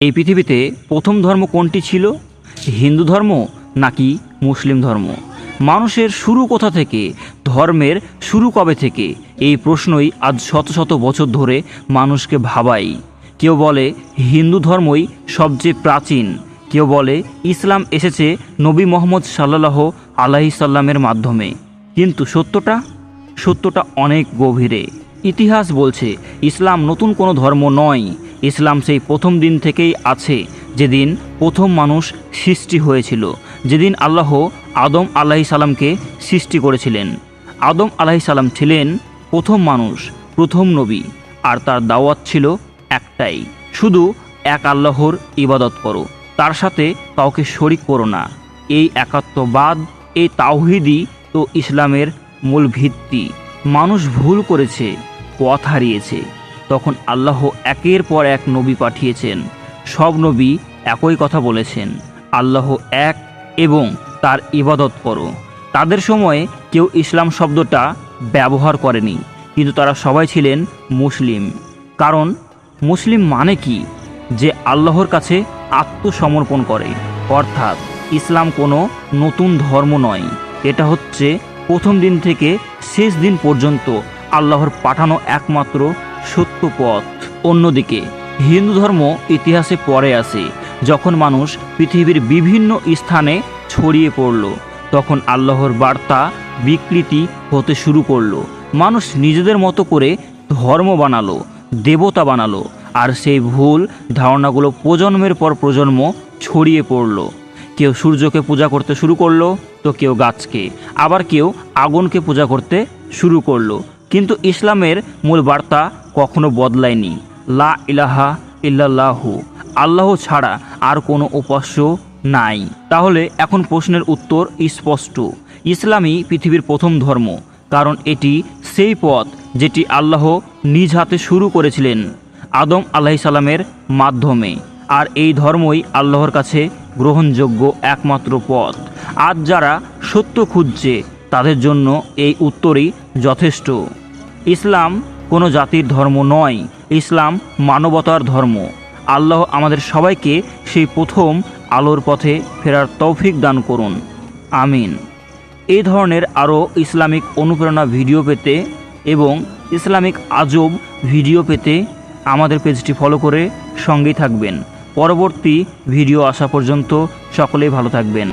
এই পৃথিবীতে প্রথম ধর্ম কোনটি ছিল? হিন্দু ধর্ম নাকি মুসলিম ধর্ম? মানুষের শুরু কোথা থেকে? ধর্মের শুরু কবে থেকে? এই প্রশ্নই আজ শত শত বছর ধরে মানুষকে ভাবাই। কেউ বলে হিন্দু ধর্মই সবচেয়ে প্রাচীন। কেউ বলে ইসলাম এসেছে নবী মোহাম্মদ সাল্লাহ আলাহি সাল্লামের মাধ্যমে। কিন্তু সত্যটা? সত্যটা অনেক গভীরে। ইতিহাস বলছে, ইসলাম নতুন কোনো ধর্ম নয়। ইসলাম সেই প্রথম দিন থেকেই আছে, যেদিন প্রথম মানুষ সৃষ্টি হয়েছিল, যেদিন আল্লাহ আদম আলাহি সালামকে সৃষ্টি করেছিলেন। আদম আলাহি সালাম ছিলেন প্রথম মানুষ, প্রথম নবী, আর তার দাওয়াত ছিল একটাই, শুধু এক আল্লাহর ইবাদত করো, তার সাথে কাউকে শরিক করো না। এই একাত্মবাদ, এই তাওহিদই তো ইসলামের মূল ভিত্তি। মানুষ ভুল করেছে, পথ হারিয়েছে। তখন আল্লাহ একের পর এক নবী পাঠিয়েছেন। সব নবী একই কথা বলেছেন, আল্লাহ এক এবং তার ইবাদত করো। তাদের সময়ে কেউ ইসলাম শব্দটা ব্যবহার করেনি, কিন্তু তারা সবাই ছিলেন মুসলিম। কারণ মুসলিম মানে কি? যে আল্লাহর কাছে আত্মসমর্পণ করে। অর্থাৎ ইসলাম কোনো নতুন ধর্ম নয়। এটা হচ্ছে প্রথম দিন থেকে শেষ দিন পর্যন্ত আল্লাহর পাঠানো একমাত্র সত্য পথ। অন্যদিকে, হিন্দু ধর্ম ইতিহাসে পরে আসে যখন মানুষ পৃথিবীর বিভিন্ন স্থানে ছড়িয়ে পড়ল, তখন আল্লাহর বার্তা বিকৃতি হতে শুরু করল। মানুষ নিজেদের মতো করে ধর্ম বানালো, দেবতা বানালো, আর সেই ভুল ধারণাগুলো প্রজন্মের পর প্রজন্ম ছড়িয়ে পড়ল। কেউ সূর্যকে পূজা করতে শুরু করল, তো কেউ গাছকে। আবার কেউ আগুনকে পূজা করতে শুরু করল। কিন্তু ইসলামের মূল বার্তা কখনো বদলায়নি। লা ইলাহা ইল্লাল্লাহু, আল্লাহ ছাড়া আর কোনো উপাস্য নাই। তাহলে এখন প্রশ্নের উত্তর স্পষ্ট। ইসলামই পৃথিবীর প্রথম ধর্ম, কারণ এটি সেই পথ যেটি আল্লাহ নিজ হাতে শুরু করেছিলেন আদম সালামের মাধ্যমে। আর এই ধর্মই আল্লাহর কাছে গ্রহণযোগ্য একমাত্র পথ। আজ যারা সত্য খুঁজছে, তাদের জন্য এই উত্তরই যথেষ্ট। ইসলাম কোনো জাতির ধর্ম নয়, ইসলাম মানবতার ধর্ম। আল্লাহ আমাদের সবাইকে সেই প্রথম আলোর পথে ফেরার তৌফিক দান করুন। আমিন। এই ধরনের আরও ইসলামিক অনুপ্রেরণা ভিডিও পেতে এবং ইসলামিক আজব ভিডিও পেতে আমাদের পেজটি ফলো করে সঙ্গেই থাকবেন। পরবর্তী ভিডিও আসা পর্যন্ত সকলেই ভালো থাকবেন।